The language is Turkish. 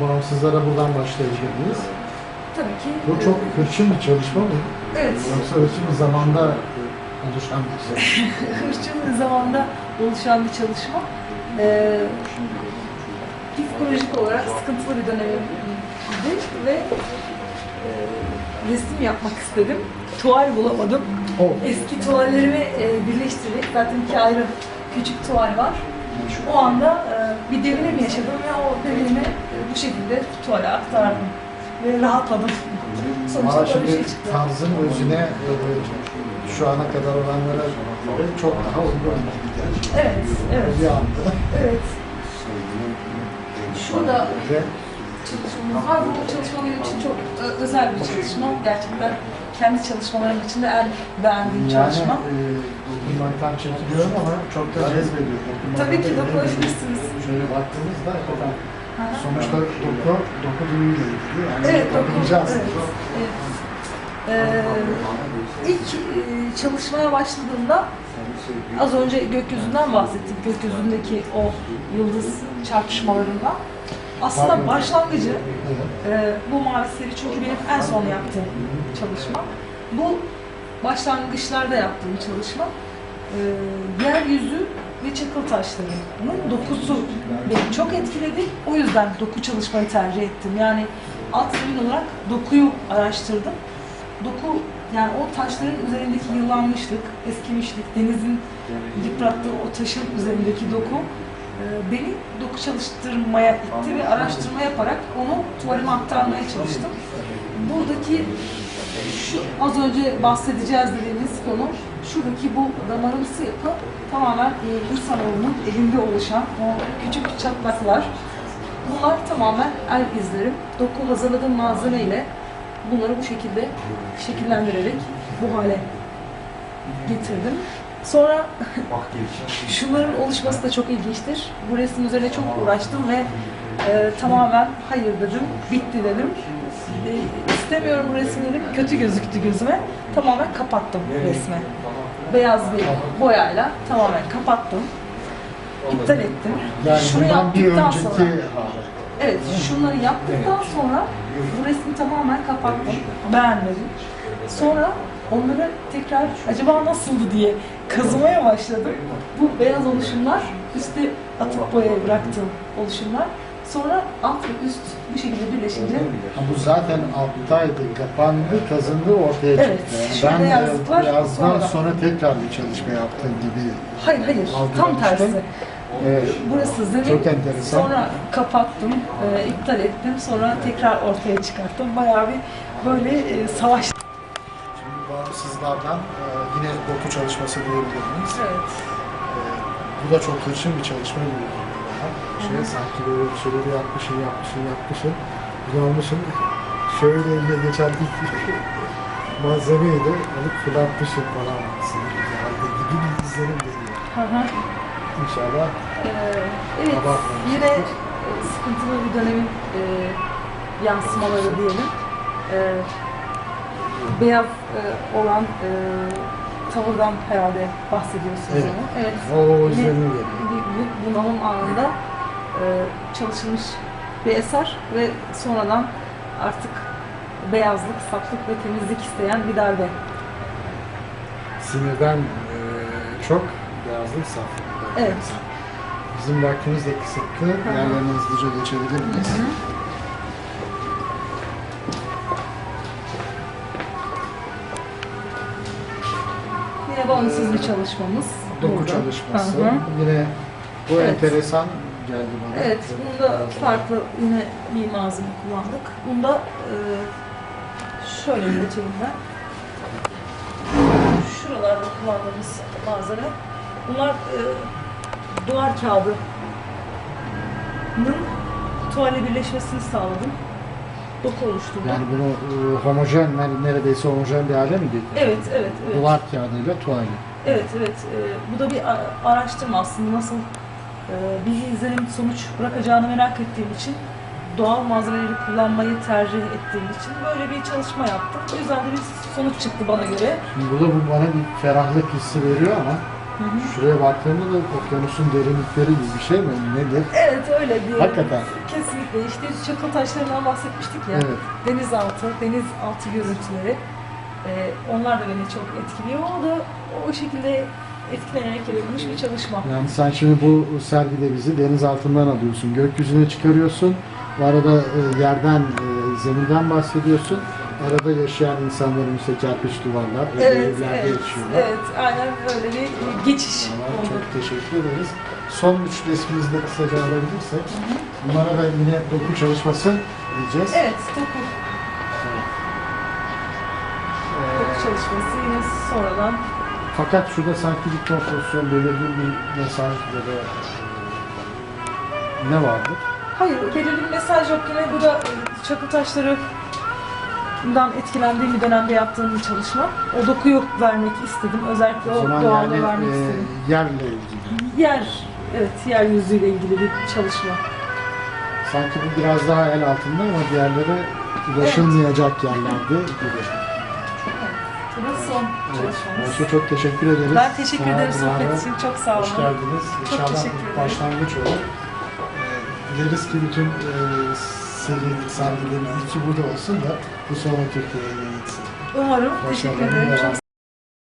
bağımsızlara buradan başlayabilir miyiz? Tabii ki. Bu çok hırçın bir çalışma mı? Evet. Yoksa hırçın zamanda oluşan bir şey. hırçın zamanda oluşan bir çalışma. Ee, psikolojik olarak sıkıntılı bir dönemimdi ve e, resim yapmak istedim. Tuval bulamadım. Oh. Eski tuvallerimi e, birleştirerek zaten iki ayrı küçük tuval var. O anda e, bir devrim yaşadım ve o devrimi e, bu şekilde tuvale aktardım. Ve rahatladım. Sonuçta Ama böyle bir şey şimdi çıktı. tarzın özüne e, şu ana kadar olanlara göre çok daha uygun bir gerçek. Evet, evet, Bir anda. evet. Şurada Ve çalışmamız var. Bu çalışma benim için çok ö- özel bir çalışma. Gerçekten kendi çalışmalarım içinde en beğendiğim yani çalışma. e, dokunmaktan çekiliyorum ama çok da cezbediyor. Tabii ki da dokunabilirsiniz. Şöyle baktığımızda hı. sonuçta doku, doku duyuyla ilgili. Yani Evet, dokunacağız. evet, evet. Ee, ilk e, çalışmaya başladığımda az önce gökyüzünden bahsettik. Gökyüzündeki o yıldız çarpışmalarından. Aslında başlangıcı. Ee, bu mavisleri çünkü benim en son yaptığım çalışma. Bu başlangıçlarda yaptığım çalışma. Ee, yeryüzü ve çakıl taşlarının dokusu beni çok etkiledi. O yüzden doku çalışmayı tercih ettim. Yani alt zemin olarak dokuyu araştırdım. Doku yani o taşların üzerindeki yıllanmışlık, eskimişlik, denizin yıprattığı o taşın üzerindeki doku e, beni doku çalıştırmaya itti ve araştırma yaparak onu tuvalime aktarmaya çalıştım. Buradaki az önce bahsedeceğiz dediğimiz konu şuradaki bu damarımsı yapı tamamen e, insanoğlunun elinde oluşan o küçük çatlaklar. Bunlar tamamen el izlerim. Doku hazırladığım malzeme ile bunları bu şekilde şekillendirerek bu hale getirdim. Sonra şunların oluşması da çok ilginçtir. Bu resim üzerine çok uğraştım ve e, tamamen hayır dedim, bitti dedim. E, istemiyorum bu resimleri, kötü gözüktü gözüme. Tamamen kapattım resmi. Beyaz bir boyayla tamamen kapattım. İptal ettim. Yani Şunu yaptıktan önceki sonra, evet şunları yaptıktan sonra bu resmi tamamen kapattım. Beğenmedim. Sonra onları tekrar acaba nasıldı diye kazımaya başladım. Bu beyaz oluşumlar üstte atık boyaya bıraktığım oluşumlar. Sonra alt ve üst bu şekilde birleşince Ha, Bu zaten alttaydı, kapandı, kazındı ortaya çıktı. Evet, Yani şu ben beyazlıklar e, yazdan sonradan. sonra tekrar bir çalışma yaptığım gibi hayır hayır tam Algılamıştım. tersi. e, Burası zemin. Çok enteresan. Sonra kapattım, e, iptal ettim. Sonra tekrar ortaya çıkarttım. Bayağı bir böyle e, savaş. Şimdi bağımsızlardan e, yine doku çalışması diyebilir miyiz? Evet. E, bu da çok hırçın bir çalışma gibi geliyor bana. Şey, sanki böyle bir şeyleri yapmışım, yapmışım, yapmışım. Kullanmışım. Şöyle eline geçen ilk malzemeyi de alıp fırlatmışım falan. Aslında halde gibi bir izlenim geliyor. Hı hı. İnşallah Ee, evet, yine e, sıkıntılı bir dönemin e, yansımaları diyelim. E, beyaz e, olan e, tavırdan herhalde bahsediyorsunuz Evet. Evet. o Yine izlenim geliyor. bunalım anında çalışılmış bir eser ve sonradan artık beyazlık, saflık ve temizlik isteyen bir darbe. Sinirden eee, çok beyazlık saflık. Evet. Bizim vaktimiz de kısıtlı. Yerlerine hızlıca geçebilir miyiz? Yine bağımsız bir çalışmamız. Doku burada. çalışması. Hı hı. Yine bu Evet. enteresan geldi bana. Evet, bunda farklı yine bir malzeme kullandık. Bunda e, şöyle geçeyim ben. Şuralarda kullandığımız malzeme. Bunlar e, duvar kağıdının tuvale birleşmesini sağladım. Doku oluşturdum. Yani bunu eee, homojen, neredeyse homojen bir hale mi getirdi? Evet, evet, evet. Duvar kağıdıyla tuvalet. Evet, evet. Ee, bu da bir araştırma aslında nasıl e, bir izlenim sonuç bırakacağını merak ettiğim için doğal malzemeleri kullanmayı tercih ettiğim için böyle bir çalışma yaptım. Güzel de bir sonuç çıktı bana göre. Şimdi burada bu bana bir ferahlık hissi veriyor ama Hı hı. şuraya baktığımda da okyanusun derinlikleri gibi bir şey mi? Nedir? Evet öyle diyelim. Hakikaten. Kesinlikle Kesinlikle. İşte çakıl taşlarından bahsetmiştik ya. Evet. Denizaltı, denizaltı görüntüleri. Ee, onlar da beni çok etkiliyor. O da o şekilde etkilenerek yapılmış bir çalışma. Yani sen şimdi bu sergide bizi deniz altından alıyorsun, gökyüzüne çıkarıyorsun. Bu arada e, yerden, e, zeminden bahsediyorsun. Arada yaşayan insanların işte kerpiç duvarlar, Evet, evlerde evet, yaşıyorlar. evet. Aynen öyle bir geçiş Vallahi oldu. Çok teşekkür ederiz. Son üç resmimizi de kısaca alabilirsek. Bunlara da yine doku çalışması diyeceğiz. Evet, doku, doku Ee, çalışması yine sonradan fakat şurada sanki bir kompozisyon, belirgin bir mesaj ya da e, ne vardı? Hayır, belirli bir mesaj yok. Yine bu da e, çakıl taşlarından etkilendiğim bir dönemde yaptığım bir çalışma. O dokuyu vermek istedim. Özellikle O o, zaman doğallığı yani vermek e, istedim. yerle ilgili. Yer, evet, yeryüzüyle ilgili bir çalışma. Sanki bu biraz daha el altında ama diğerleri ulaşılmayacak yerlerde gibi. Son çalışmamız. Ayşe çok teşekkür ederiz. Ben teşekkür ederim sohbet için. Çok sağ olun. Hoş geldiniz. Çok İnşallah teşekkür ederim. başlangıç olur. Ee, dileriz ki bütün e, sergilerimiz iki burada olsun da bu sonra Türkiye'ye gitsin. Umarım. Teşekkür Başarılarının ederim. Çok